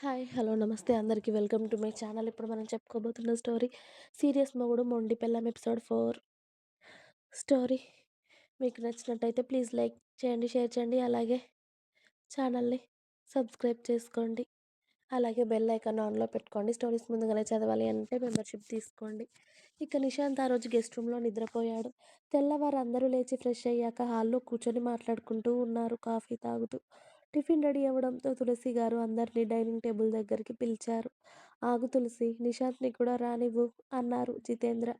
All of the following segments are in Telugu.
హాయ్. హలో. నమస్తే అందరికీ వెల్కమ్ టు మై ఛానల్. ఇప్పుడు మనం చెప్పుకోబోతున్న స్టోరీ 'సీరియస్ మొగుడు మొండి పెళ్ళం ఎపిసోడ్ ఫోర్ స్టోరీ మీకు నచ్చినట్టయితే ప్లీజ్ లైక్ చేయండి, షేర్ చేయండి. అలాగే ఛానల్‌ని సబ్స్క్రైబ్ చేసుకోండి. అలాగే బెల్ ఐకాన్ ఆన్‌లో పెట్టుకోండి. స్టోరీస్ ముందుగానే చదవాలి అంటే మెంబర్‌షిప్ తీసుకోండి. ఇక నిశాంత్ ఆ రోజు గెస్ట్ రూమ్‌లో నిద్రపోయాడు. తెల్లవారు అందరూ లేచి ఫ్రెష్ అయ్యాక హాల్‌లో కూర్చొని మాట్లాడుకుంటూ ఉన్నారు కాఫీ తాగుతూ. టిఫిన్ రెడీ అవ్వడంతో తులసి గారు అందరినీ డైనింగ్ టేబుల్ దగ్గరికి పిలిచారు. ఆగు తులసి, నిశాంత్‌ని కూడా రానివ్వు అన్నారు జితేంద్ర.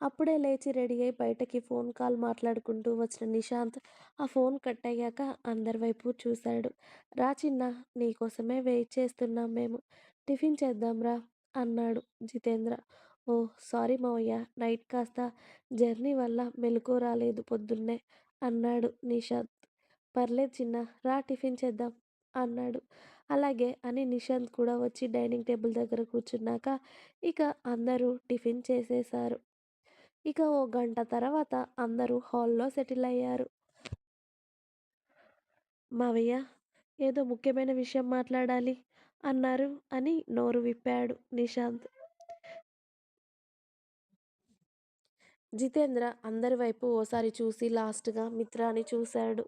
అప్పుడే లేచి రెడీ అయి బయటకి ఫోన్ కాల్ మాట్లాడుకుంటూ వచ్చిన నిశాంత్ ఆ ఫోన్ కట్ అయ్యాక అందరి వైపు చూశాడు. రా చిన్న నీకోసమే వెయిట్ చేస్తున్నాం మేము. టిఫిన్ చేద్దాం రా అన్నాడు జితేంద్ర. ఓ సారీ మావయ్య నైట్ కాస్త జర్నీ వల్ల మెలకువ రాలేదు పొద్దున్నే అన్నాడు నిశాంత్. పర్లేదు చిన్న రా టిఫిన్ చేద్దాం అన్నాడు. అలాగే అని నిశాంత్ కూడా వచ్చి డైనింగ్ టేబుల్ దగ్గర కూర్చున్నాక ఇక అందరూ టిఫిన్ చేసేశారు. ఇక ఓ గంట తర్వాత అందరూ హాల్‌లో సెటిల్ అయ్యారు. మావయ్య ఏదో ముఖ్యమైన విషయం మాట్లాడాలి అన్నారు అని నోరు విప్పాడు నిశాంత్. జితేంద్ర అందరి వైపు ఓసారి చూసి లాస్ట్‌గా మిత్రాని చూశాడు.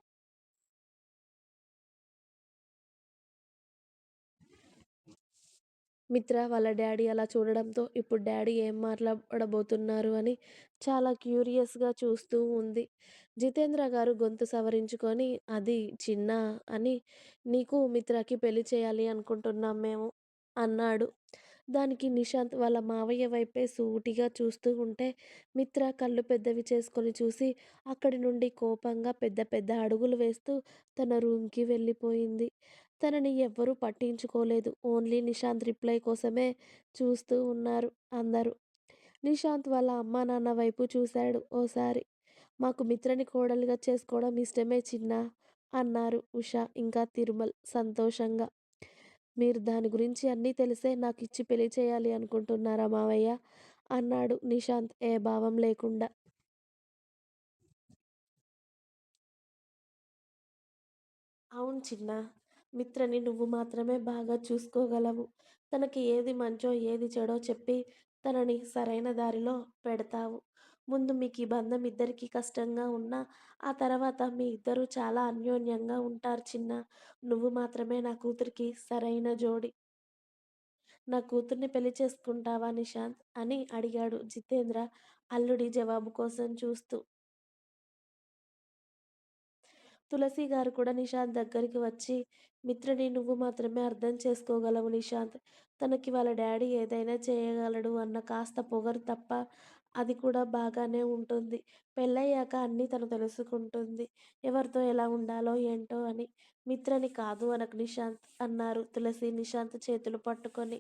మిత్ర వాళ్ళ డాడీ అలా చూడడంతో ఇప్పుడు డాడీ ఏం మాట్లాడబోతున్నారు అని చాలా క్యూరియస్‌గా చూస్తూ ఉంది. జితేంద్ర గారు గొంతు సవరించుకొని అది చిన్న అని నీకు మిత్రకి పెళ్ళి చేయాలి అనుకుంటున్నాం మేము అన్నాడు. దానికి నిశాంత్ వాళ్ళ మావయ్య వైపే సూటిగా చూస్తూ ఉంటే మిత్ర కళ్ళు పెద్దవి చేసుకొని చూసి అక్కడి నుండి కోపంగా పెద్ద పెద్ద అడుగులు వేస్తూ తన రూమ్‌కి వెళ్ళిపోయింది. తనని ఎవ్వరూ పట్టించుకోలేదు. ఓన్లీ నిశాంత్ రిప్లై కోసమే చూస్తూ ఉన్నారు అందరూ. నిశాంత్ వాళ్ళ అమ్మానాన్న వైపు చూశాడు ఓసారి. మాకు మిత్రని కోడలుగా చేసుకోవడం ఇష్టమే చిన్న అన్నారు ఉష ఇంకా తిరుమల్ సంతోషంగా. మీరు దాని గురించి అన్నీ తెలిసే నాకు ఇచ్చి పెళ్ళి చేయాలి అనుకుంటున్నారా మావయ్య అన్నాడు నిశాంత్ ఏ భావం లేకుండా. అవును చిన్న మిత్రని నువ్వు మాత్రమే బాగా చూసుకోగలవు. తనకి ఏది మంచో ఏది చెడో చెప్పి తనని సరైన దారిలో పెడతావు. ముందు మీకు ఈ బంధం ఇద్దరికీ కష్టంగా ఉన్నా ఆ తర్వాత మీ ఇద్దరూ చాలా అన్యోన్యంగా ఉంటారు చిన్న నువ్వు మాత్రమే నా కూతురికి సరైన జోడి నా కూతుర్ని పెళ్ళి చేసుకుంటావా నిశాంత్ అని అడిగాడు జితేంద్ర అల్లుడి జవాబు కోసం చూస్తూ. తులసి గారు కూడా నిశాంత్ దగ్గరికి వచ్చి మిత్రుని నువ్వు మాత్రమే అర్థం చేసుకోగలవు నిశాంత్. తనకి వాళ్ళ డాడీ ఏదైనా చేయగలడు అన్న కాస్త పొగరు తప్ప అది కూడా బాగానే ఉంటుంది. పెళ్ళయ్యాక అన్నీ తను తెలుసుకుంటుంది. ఎవరితో ఎలా ఉండాలో ఏంటో అని. మిత్రని కాదు అనకు నిశాంత్ అన్నారు తులసి నిశాంత్ చేతులు పట్టుకొని.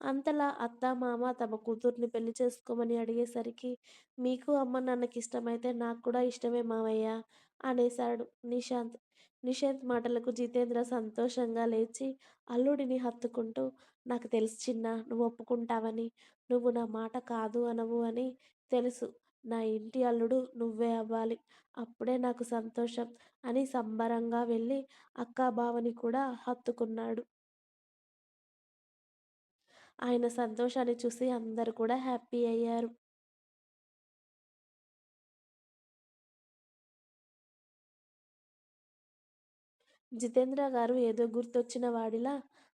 అంతలా అత్తా మామ తమ కూతుర్ని పెళ్ళి చేసుకోమని అడిగేసరికి మీకు అమ్మ నాన్నకి ఇష్టమైతే నాకు కూడా ఇష్టమే మావయ్య అనేశాడు నిశాంత్. నిశాంత్ మాటలకు జితేంద్ర సంతోషంగా లేచి అల్లుడిని హత్తుకుంటూ నాకు తెలుసు చిన్నా నువ్వు ఒప్పుకుంటావని. నువ్వు నా మాట కాదు అనవు అని తెలుసు. నా ఇంటి అల్లుడు నువ్వే అవ్వాలి. అప్పుడే నాకు సంతోషం అని సంబరంగా వెళ్ళి అక్కా బావని కూడా హత్తుకున్నాడు. ఆయన సంతోషాన్ని చూసి అందరు కూడా హ్యాపీ అయ్యారు. జితేంద్ర గారు ఏదో గుర్తొచ్చిన వాడిలా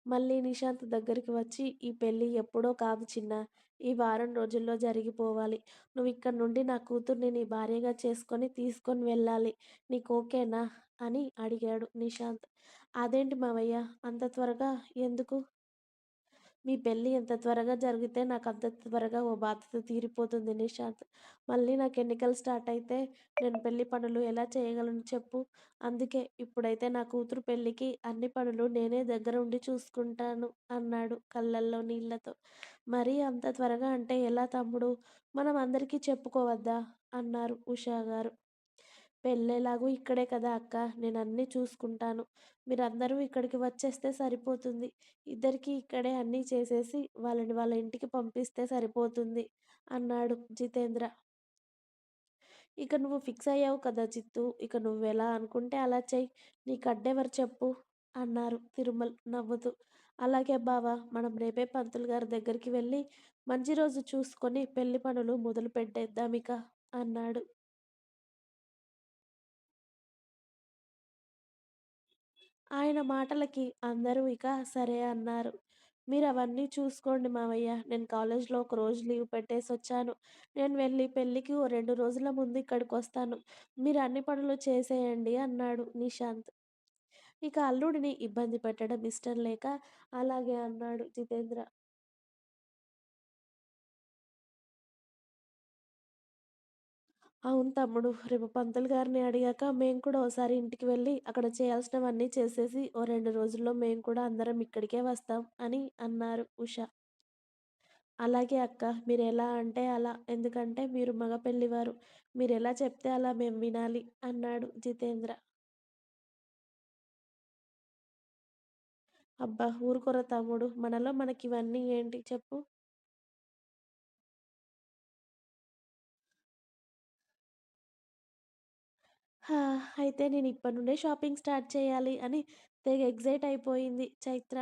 మళ్ళీ నిశాంత్ దగ్గరికి వచ్చి ఈ పెళ్ళి ఎప్పుడో కాదు చిన్న ఈ వారం రోజుల్లో జరిగిపోవాలి. నువ్విక్కడి నుండి నా కూతుర్ని నీ భార్యగా చేసుకొని తీసుకొని వెళ్ళాలి. నీకు ఓకేనా అని అడిగాడు నిశాంత్. అదేంటి మావయ్య అంత త్వరగా ఎందుకు? మీ పెళ్ళి ఎంత త్వరగా జరిగితే నాకు అంత త్వరగా ఓ బాధ్యత తీరిపోతుంది నిశాంత్. మళ్ళీ నాకు ఎన్నికలు స్టార్ట్ అయితే నేను పెళ్ళి పనులు ఎలా చేయగలను చెప్పు. అందుకే ఇప్పుడైతే నా కూతురు పెళ్ళికి అన్ని పనులు నేనే దగ్గర ఉండి చూసుకుంటాను అన్నాడు కళ్ళల్లో నీళ్ళతో. మరీ అంత త్వరగా అంటే ఎలా తమ్ముడు మనం అందరికీ చెప్పుకోవద్దా అన్నారు ఉషా గారు పెళ్ళేలాగూ ఇక్కడే కదా అక్కా అన్నీ చూసుకుంటాను. మీరందరూ ఇక్కడికి వచ్చేస్తే సరిపోతుంది. ఇద్దరికీ ఇక్కడే అన్నీ చేసేసి వాళ్ళని వాళ్ళ ఇంటికి పంపిస్తే సరిపోతుంది అన్నాడు జితేంద్ర. ఇక నువ్వు ఫిక్స్ అయ్యావు కదా చిత్తు ఇక నువ్వు ఎలా అనుకుంటే అలా చెయ్యి నీకు అడ్డెవరు చెప్పు అన్నారు తిరుమల్ నవ్వుతూ. అలాగే బావా మనం రేపే పంతులు గారి దగ్గరికి వెళ్ళి మంచి రోజు చూసుకొని పెళ్ళి పనులు మొదలు పెట్టేద్దామిక అన్నాడు. ఆయన మాటలకి అందరూ ఇక సరే అన్నారు. మీరవన్నీ చూసుకోండి మావయ్య. నేను కాలేజ్‌లో ఒక రోజు లీవ్ పెట్టేసొచ్చాను. నేను వెళ్ళి పెళ్ళికి ఓ 2 రోజుల ముందు ఇక్కడికొస్తాను. మీరు అన్ని పనులు చేసేయండి అన్నాడు నిశాంత్. ఇక అల్లుడిని ఇబ్బంది పెట్టడం ఇష్టం లేక అలాగే అన్నాడు జితేంద్ర. అవును తమ్ముడు. రేపు పంతులు గారిని అడిగాక మేము కూడా ఓసారి ఇంటికి వెళ్ళి అక్కడ చేయాల్సినవన్నీ చేసేసి ఓ 2 రోజుల్లో మేము కూడా అందరం ఇక్కడికే వస్తాం అని అన్నారు ఉష. అలాగే అక్క. మీరెలా అంటే అలా. ఎందుకంటే మీరు మగ పెళ్ళివారు. మీరెలా చెప్తే అలా మేం వినాలి అన్నాడు జితేంద్ర. అబ్బా! ఊరుకోరా తమ్ముడు. మనలో మనకివన్నీ ఏంటి చెప్పు? హా! అయితే నేనిప్పటి నుండే షాపింగ్ స్టార్ట్ చేయాలి అని తెగ ఎక్సైట్ అయిపోయింది చైత్ర.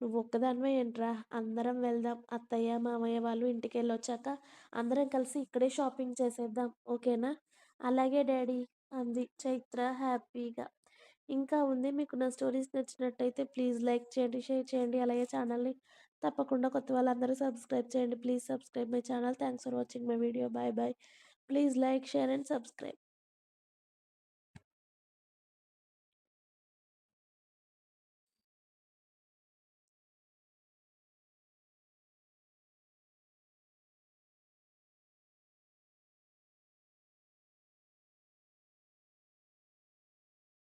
నువ్వొక్కదానివే ఏంట్రా? అందరం వెళ్దాం. అత్తయ్య, మామయ్య వాళ్ళు ఇంటికెళ్ళొచ్చాక అందరం కలిసి ఇక్కడే షాపింగ్ చేసేద్దాం. ఓకేనా? అలాగే డాడీ అంది చైత్ర హ్యాపీగా. ఇంకా ఉంది. మీకు నా స్టోరీస్ నచ్చినట్టయితే ప్లీజ్ లైక్ చేయండి, షేర్ చేయండి. అలాగే ఛానల్‌ని తప్పకుండా కొత్త వాళ్ళందరూ సబ్స్క్రైబ్ చేయండి. Please subscribe my channel. Thanks for watching my video. Bye bye. Please like, share and subscribe.